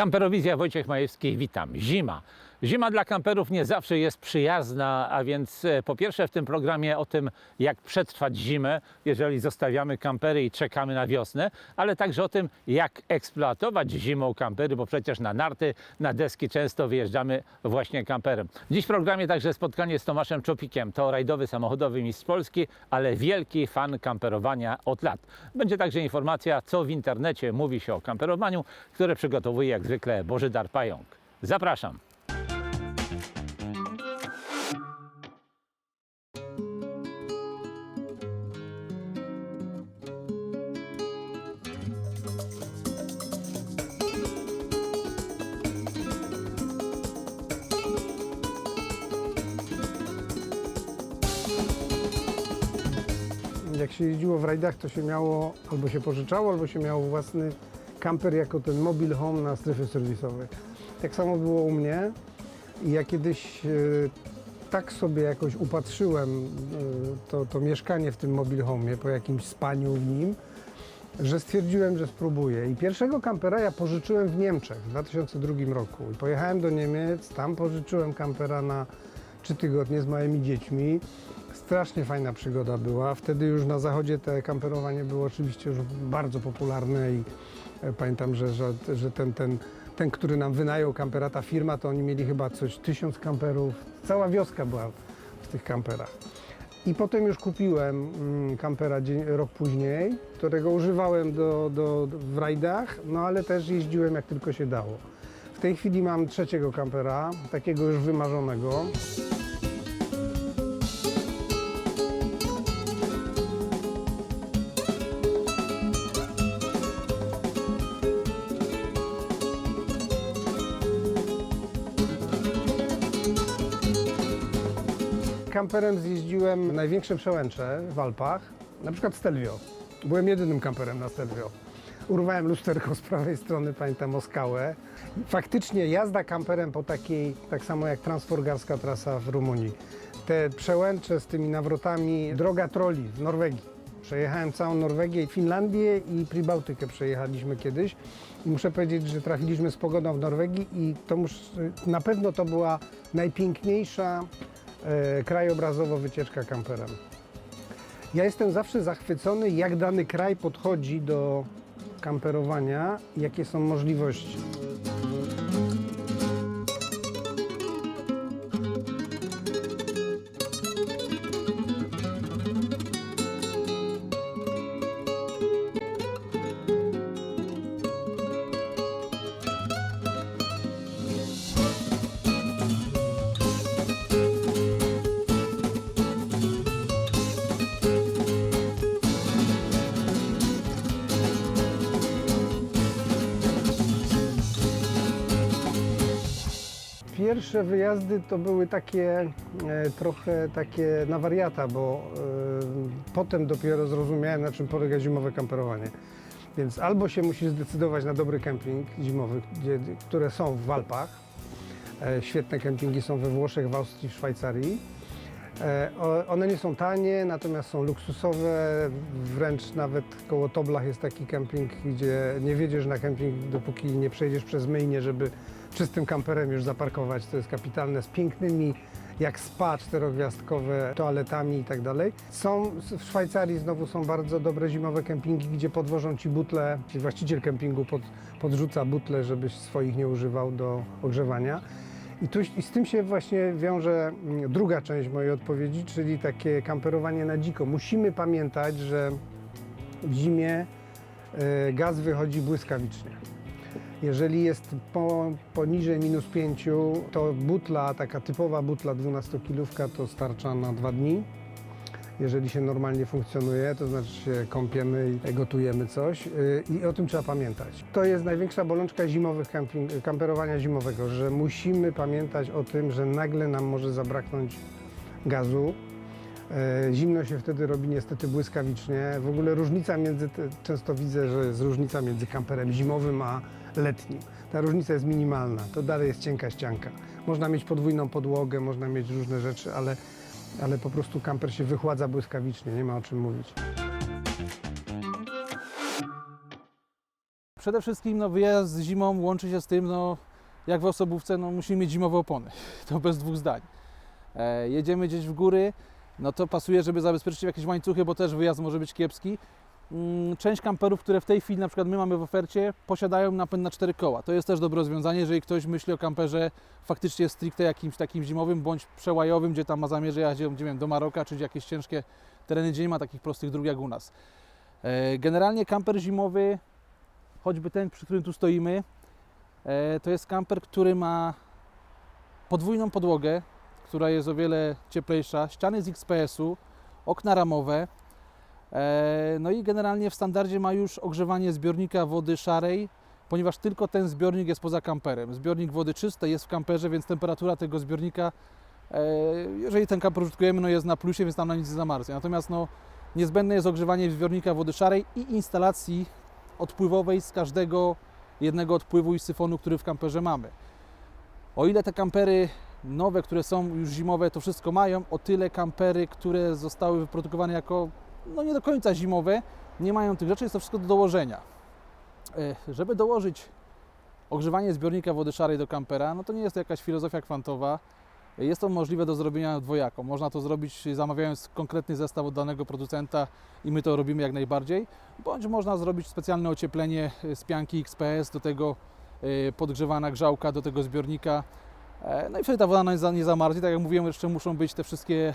Kamperowizja Wojciech Majewski, witam. Zima. Zima dla kamperów nie zawsze jest przyjazna, a więc e, po pierwsze w tym programie o tym, jak przetrwać zimę, jeżeli zostawiamy kampery i czekamy na wiosnę, ale także o tym, jak eksploatować zimą kampery, bo przecież na narty, na deski często wyjeżdżamy właśnie kamperem. Dziś w programie także spotkanie z Tomaszem Czopikiem. To rajdowy samochodowy mistrz Polski, ale wielki fan kamperowania od lat. Będzie także informacja, co w internecie mówi się o kamperowaniu, które przygotowuje jak zwykle Bożydar Pająk. Zapraszam. Się jeździło w rajdach, to się miało albo się pożyczało, albo się miało własny kamper jako ten mobile home na strefy serwisowe. Tak samo było u mnie ja kiedyś e, tak sobie jakoś upatrzyłem e, to, to mieszkanie w tym mobile home po jakimś spaniu w nim, że stwierdziłem, że spróbuję. I pierwszego kampera ja pożyczyłem w Niemczech w 2002 roku. I pojechałem do Niemiec, tam pożyczyłem kampera na trzy tygodnie z małymi dziećmi. Strasznie fajna przygoda była. Wtedy już na zachodzie te kamperowanie było oczywiście już bardzo popularne i e, pamiętam, że, że, że ten, ten, ten, który nam wynajął kampera, ta firma, to oni mieli chyba coś tysiąc kamperów. Cała wioska była w tych kamperach. I potem już kupiłem mm, kampera dzień, rok później, którego używałem do, do, w rajdach, no ale też jeździłem jak tylko się dało. W tej chwili mam trzeciego kampera, takiego już wymarzonego. Kamperem zjeździłem największe przełęcze w Alpach, na przykład Stelvio. Byłem jedynym kamperem na Stelvio. Urwałem lusterko z prawej strony, pamiętam, o skałę. Faktycznie jazda kamperem po takiej, tak samo jak transforgarska trasa w Rumunii. Te przełęcze z tymi nawrotami, droga troli w Norwegii. Przejechałem całą Norwegię, Finlandię i Pribałtykę przejechaliśmy kiedyś. Muszę powiedzieć, że trafiliśmy z pogodą w Norwegii i to mus, na pewno to była najpiękniejsza krajobrazowo wycieczka kamperem. Ja jestem zawsze zachwycony, jak dany kraj podchodzi do kamperowania, jakie są możliwości. Pierwsze wyjazdy to były takie e, trochę takie na wariata, bo e, potem dopiero zrozumiałem, na czym polega zimowe kamperowanie. Więc albo się musisz zdecydować na dobry kemping zimowy, gdzie, które są w Alpach. E, świetne kempingi są we Włoszech, w Austrii, w Szwajcarii. One nie są tanie, natomiast są luksusowe. Wręcz nawet koło Toblach jest taki kemping, gdzie nie wiedziesz na kemping, dopóki nie przejdziesz przez myjnie, żeby czystym kamperem już zaparkować. To jest kapitalne, z pięknymi, jak spa czterogwiazdkowe, toaletami i tak dalej. Są w Szwajcarii znowu są bardzo dobre zimowe kempingi, gdzie podwożą ci butle, właściciel kempingu pod, podrzuca butle, żebyś swoich nie używał do ogrzewania. I, tu, I z tym się właśnie wiąże mm, druga część mojej odpowiedzi, czyli takie kamperowanie na dziko. Musimy pamiętać, że w zimie e, gaz wychodzi błyskawicznie. Jeżeli jest po, poniżej minus 5, to butla, taka typowa butla 12-kilówka to starcza na dwa dni. Jeżeli się normalnie funkcjonuje, to znaczy się kąpiemy i gotujemy coś yy, i o tym trzeba pamiętać. To jest największa bolączka zimowych camping, kamperowania zimowego, że musimy pamiętać o tym, że nagle nam może zabraknąć gazu. E, Zimno się wtedy robi niestety błyskawicznie. W ogóle różnica między, często widzę, że jest różnica między kamperem zimowym a letnim. Ta różnica jest minimalna, to dalej jest cienka ścianka. Można mieć podwójną podłogę, można mieć różne rzeczy, ale, ale po prostu kamper się wychładza błyskawicznie, nie ma o czym mówić. Przede wszystkim no, wyjazd z zimą łączy się z tym, no, jak w osobówce, no, musimy mieć zimowe opony. To bez dwóch zdań. E, jedziemy gdzieś w góry, no to pasuje, żeby zabezpieczyć jakieś łańcuchy, bo też wyjazd może być kiepski. Mm, Część kamperów, które w tej chwili na przykład my mamy w ofercie, posiadają napęd na cztery koła. To jest też dobre rozwiązanie, jeżeli ktoś myśli o kamperze faktycznie stricte jakimś takim zimowym bądź przełajowym, gdzie tam ma zamiar jechać nie wiem, do Maroka, czy jakieś ciężkie tereny, gdzie nie ma takich prostych dróg jak u nas. E, Generalnie kamper zimowy, choćby ten, przy którym tu stoimy, e, to jest kamper, który ma podwójną podłogę, która jest o wiele cieplejsza, ściany z XPS-u, okna ramowe, no i generalnie w standardzie ma już ogrzewanie zbiornika wody szarej, ponieważ tylko ten zbiornik jest poza kamperem. Zbiornik wody czystej jest w kamperze, więc temperatura tego zbiornika, e, jeżeli ten kamper użytkujemy, no jest na plusie, więc tam na nic nie zamarznie. Natomiast no, niezbędne jest ogrzewanie zbiornika wody szarej i instalacji odpływowej z każdego jednego odpływu i syfonu, który w kamperze mamy. O ile te kampery nowe, które są już zimowe, to wszystko mają, o tyle kampery, które zostały wyprodukowane jako no nie do końca zimowe, nie mają tych rzeczy, jest to wszystko do dołożenia. E, Żeby dołożyć ogrzewanie zbiornika wody szarej do kampera, no to nie jest to jakaś filozofia kwantowa. Jest to możliwe do zrobienia dwojako. Można to zrobić zamawiając konkretny zestaw od danego producenta i my to robimy jak najbardziej, bądź można zrobić specjalne ocieplenie z pianki XPS, do tego e, podgrzewana grzałka do tego zbiornika. E, No i wtedy ta woda nie za- nie zamarznie. Tak jak mówiłem, jeszcze muszą być te wszystkie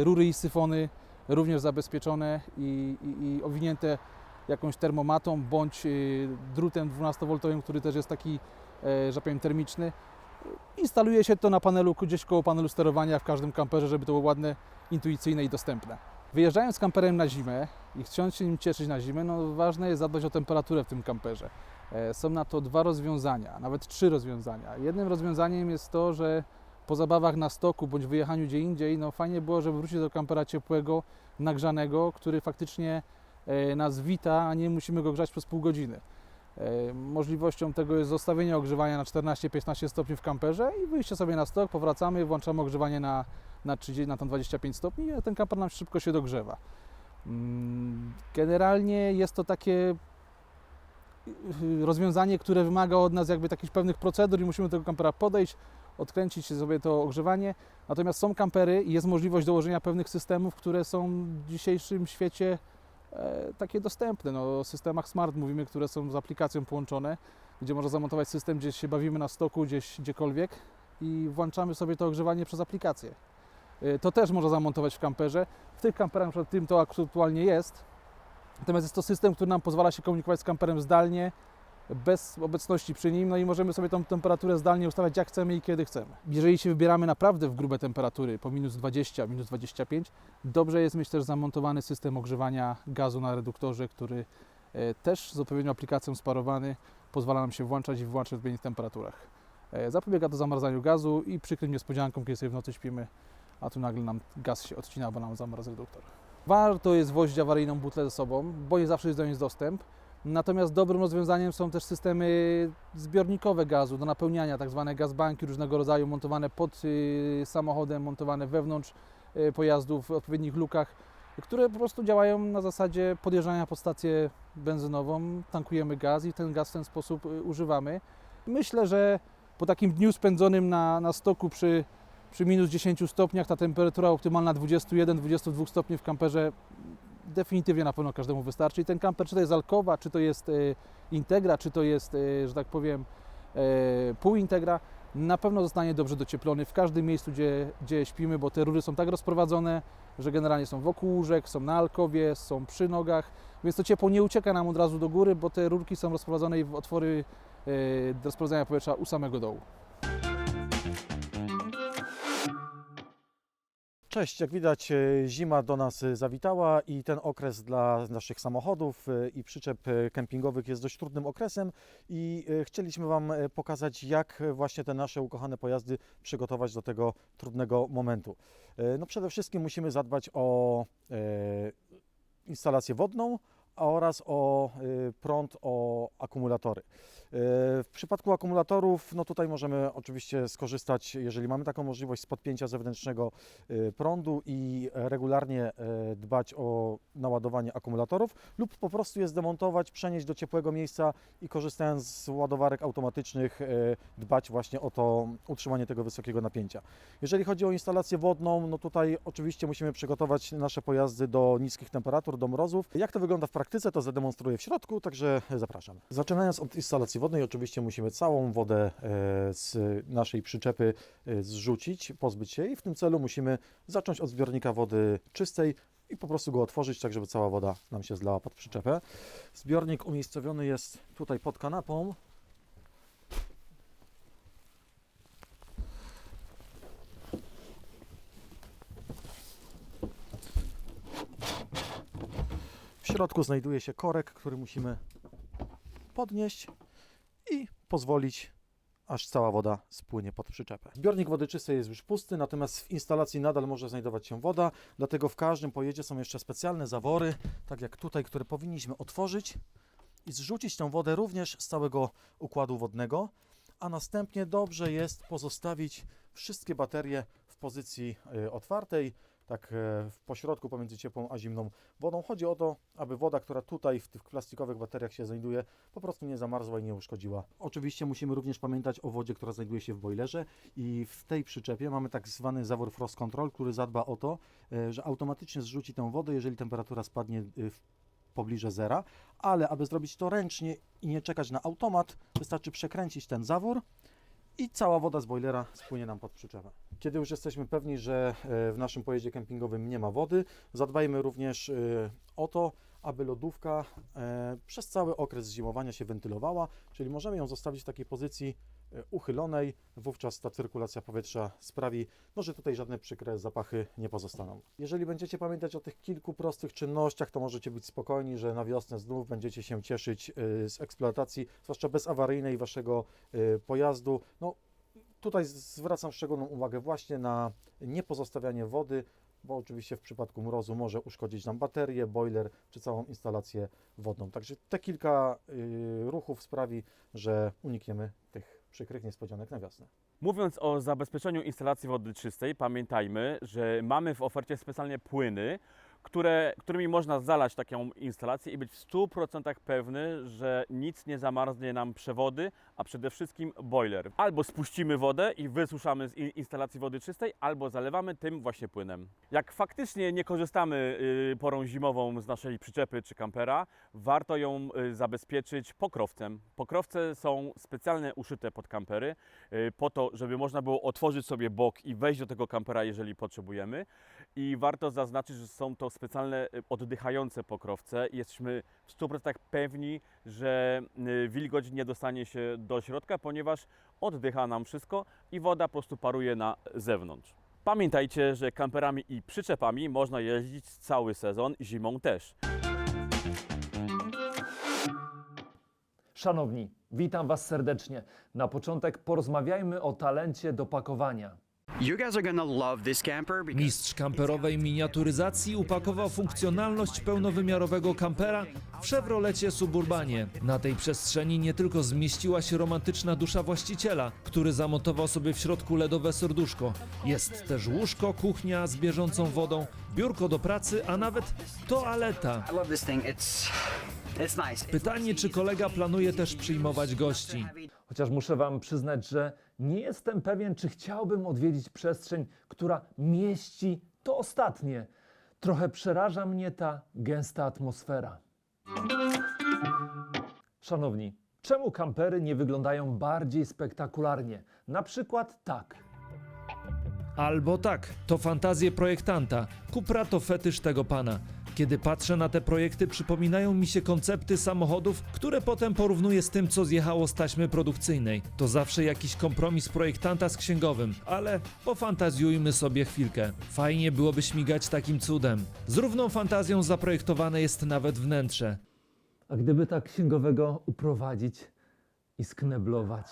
e, rury i syfony również zabezpieczone i, i, i owinięte jakąś termomatą bądź y, drutem 12V, który też jest taki, e, że powiem, termiczny. Instaluje się to na panelu, gdzieś koło panelu sterowania w każdym kamperze, żeby to było ładne, intuicyjne i dostępne. Wyjeżdżając kamperem na zimę i chcąc się nim cieszyć na zimę, no ważne jest zadbać o temperaturę w tym kamperze. E, Są na to dwa rozwiązania, nawet trzy rozwiązania. Jednym rozwiązaniem jest to, że po zabawach na stoku bądź wyjechaniu gdzie indziej, no fajnie było, żeby wrócić do kampera ciepłego, nagrzanego, który faktycznie e, nas wita, a nie musimy go grzać przez pół godziny. E, Możliwością tego jest zostawienie ogrzewania na 14-15 stopni w kamperze i wyjście sobie na stok, powracamy, włączamy ogrzewanie na, na, 30, na tam 25 stopni i ten kamper nam szybko się dogrzewa. Mm, Generalnie jest to takie y, rozwiązanie, które wymaga od nas jakby takich pewnych procedur i musimy do tego kampera podejść, odkręcić sobie to ogrzewanie. Natomiast są kampery i jest możliwość dołożenia pewnych systemów, które są w dzisiejszym świecie e, takie dostępne. No, o systemach smart mówimy, które są z aplikacją połączone, gdzie można zamontować system, gdzie się bawimy na stoku, gdzieś gdziekolwiek i włączamy sobie to ogrzewanie przez aplikację. E, To też można zamontować w kamperze. W tych kamperach, na przykład tym to aktualnie jest. Natomiast jest to system, który nam pozwala się komunikować z kamperem zdalnie, bez obecności przy nim, no i możemy sobie tą temperaturę zdalnie ustawiać jak chcemy i kiedy chcemy. Jeżeli się wybieramy naprawdę w grube temperatury, po minus 20, minus 25, dobrze jest mieć też zamontowany system ogrzewania gazu na reduktorze, który e, też z odpowiednią aplikacją sparowany pozwala nam się włączać i wyłączać w odpowiednich temperaturach. E, Zapobiega to zamarzaniu gazu i przykrym niespodzianką, kiedy sobie w nocy śpimy, a tu nagle nam gaz się odcina, bo nam zamarzł reduktor. Warto jest wozić awaryjną butlę ze sobą, bo nie zawsze jest do niej dostęp. Natomiast dobrym rozwiązaniem są też systemy zbiornikowe gazu do napełniania, tak zwane gazbanki różnego rodzaju, montowane pod y, samochodem, montowane wewnątrz y, pojazdu w odpowiednich lukach, które po prostu działają na zasadzie podjeżdżania pod stację benzynową, tankujemy gaz i ten gaz w ten sposób y, używamy. Myślę, że po takim dniu spędzonym na, na stoku przy, przy minus 10 stopniach, ta temperatura optymalna 21-22 stopni w kamperze definitywnie na pewno każdemu wystarczy. I ten kamper, czy to jest Alkowa, czy to jest e, Integra, czy to jest, e, że tak powiem, e, półintegra, na pewno zostanie dobrze docieplony w każdym miejscu, gdzie, gdzie śpimy, bo te rury są tak rozprowadzone, że generalnie są wokół łóżek, są na alkowie, są przy nogach, więc to ciepło nie ucieka nam od razu do góry, bo te rurki są rozprowadzone w otwory rozprowadzania powietrza u samego dołu. Cześć, jak widać e, zima do nas e, zawitała i ten okres dla naszych samochodów e, i przyczep kempingowych jest dość trudnym okresem i chcieliśmy Wam pokazać jak właśnie te nasze ukochane pojazdy przygotować do tego trudnego momentu. No przede wszystkim musimy zadbać o instalację wodną, oraz o prąd, o akumulatory. Y, W przypadku akumulatorów, no tutaj możemy oczywiście skorzystać, jeżeli mamy taką możliwość, z podpięcia zewnętrznego y, prądu i regularnie y, dbać o naładowanie akumulatorów lub po prostu je zdemontować, przenieść do ciepłego miejsca i korzystając z ładowarek automatycznych dbać właśnie o to utrzymanie tego wysokiego napięcia. Jeżeli chodzi o instalację wodną, no tutaj oczywiście musimy przygotować nasze pojazdy do niskich temperatur, do mrozów. Jak to wygląda w praktyce, to zademonstruję w środku, także zapraszam. Zaczynając od instalacji wodnej, oczywiście musimy całą wodę e, z naszej przyczepy e, zrzucić, pozbyć się jej. W tym celu musimy zacząć od zbiornika wody czystej i po prostu go otworzyć, tak żeby cała woda nam się zlała pod przyczepę. Zbiornik umiejscowiony jest tutaj pod kanapą. W środku znajduje się korek, który musimy podnieść i pozwolić, aż cała woda spłynie pod przyczepę. Zbiornik wody czystej jest już pusty, natomiast w instalacji nadal może znajdować się woda, dlatego w każdym pojeździe są jeszcze specjalne zawory, tak jak tutaj, które powinniśmy otworzyć i zrzucić tę wodę również z całego układu wodnego, a następnie dobrze jest pozostawić wszystkie baterie w pozycji y, otwartej, tak e, w pośrodku pomiędzy ciepłą a zimną wodą. Chodzi o to, aby woda, która tutaj w tych plastikowych bateriach się znajduje, po prostu nie zamarzła i nie uszkodziła. Oczywiście musimy również pamiętać o wodzie, która znajduje się w boilerze i w tej przyczepie mamy tak zwany zawór Frost Control, który zadba o to, e, że automatycznie zrzuci tę wodę, jeżeli temperatura spadnie e, w pobliże zera, ale aby zrobić to ręcznie i nie czekać na automat, wystarczy przekręcić ten zawór i cała woda z boilera spłynie nam pod przyczepę. Kiedy już jesteśmy pewni, że e, w naszym pojeździe kempingowym nie ma wody, zadbajmy również e, o to, aby lodówka e, przez cały okres zimowania się wentylowała, czyli możemy ją zostawić w takiej pozycji uchylonej, wówczas ta cyrkulacja powietrza sprawi, no, że tutaj żadne przykre zapachy nie pozostaną. Jeżeli będziecie pamiętać o tych kilku prostych czynnościach, to możecie być spokojni, że na wiosnę znów będziecie się cieszyć z eksploatacji, zwłaszcza bezawaryjnej waszego pojazdu. No, tutaj zwracam szczególną uwagę właśnie na niepozostawianie wody, bo oczywiście w przypadku mrozu może uszkodzić nam baterię, boiler czy całą instalację wodną. Także te kilka y, ruchów sprawi, że unikniemy tych przykrych niespodzianek na wiosnę. Mówiąc o zabezpieczeniu instalacji wody czystej, pamiętajmy, że mamy w ofercie specjalnie płyny, które, którymi można zalać taką instalację i być w 100% pewny, że nic nie zamarznie nam przewody, a przede wszystkim boiler. Albo spuścimy wodę i wysuszamy z in- instalacji wody czystej, albo zalewamy tym właśnie płynem. Jak faktycznie nie korzystamy y, porą zimową z naszej przyczepy czy kampera, warto ją y, zabezpieczyć pokrowcem. Pokrowce są specjalnie uszyte pod kampery, y, po to, żeby można było otworzyć sobie bok i wejść do tego kampera, jeżeli potrzebujemy. I warto zaznaczyć, że są to specjalne y, oddychające pokrowce jesteśmy w 100% pewni, że y, wilgoć nie dostanie się do środka, ponieważ oddycha nam wszystko i woda po prostu paruje na zewnątrz. Pamiętajcie, że kamperami i przyczepami można jeździć cały sezon, zimą też. Szanowni, witam Was serdecznie. Na początek porozmawiajmy o talencie do pakowania. Mistrz kamperowej miniaturyzacji upakował funkcjonalność pełnowymiarowego kampera w Chevrolecie Suburbanie. Na tej przestrzeni nie tylko zmieściła się romantyczna dusza właściciela, który zamontował sobie w środku LEDowe serduszko. Jest też łóżko, kuchnia z bieżącą wodą, biurko do pracy, a nawet toaleta. Pytanie, czy kolega planuje też przyjmować gości. Chociaż muszę Wam przyznać, że nie jestem pewien, czy chciałbym odwiedzić przestrzeń, która mieści to ostatnie. Trochę przeraża mnie ta gęsta atmosfera. Szanowni, czemu kampery nie wyglądają bardziej spektakularnie? Na przykład tak. Albo tak, to fantazje projektanta. Kupra to fetysz tego pana. Kiedy patrzę na te projekty, przypominają mi się koncepty samochodów, które potem porównuję z tym, co zjechało z taśmy produkcyjnej. To zawsze jakiś kompromis projektanta z księgowym, ale pofantazjujmy sobie chwilkę. Fajnie byłoby śmigać takim cudem. Z równą fantazją zaprojektowane jest nawet wnętrze. A gdyby tak księgowego uprowadzić i skneblować?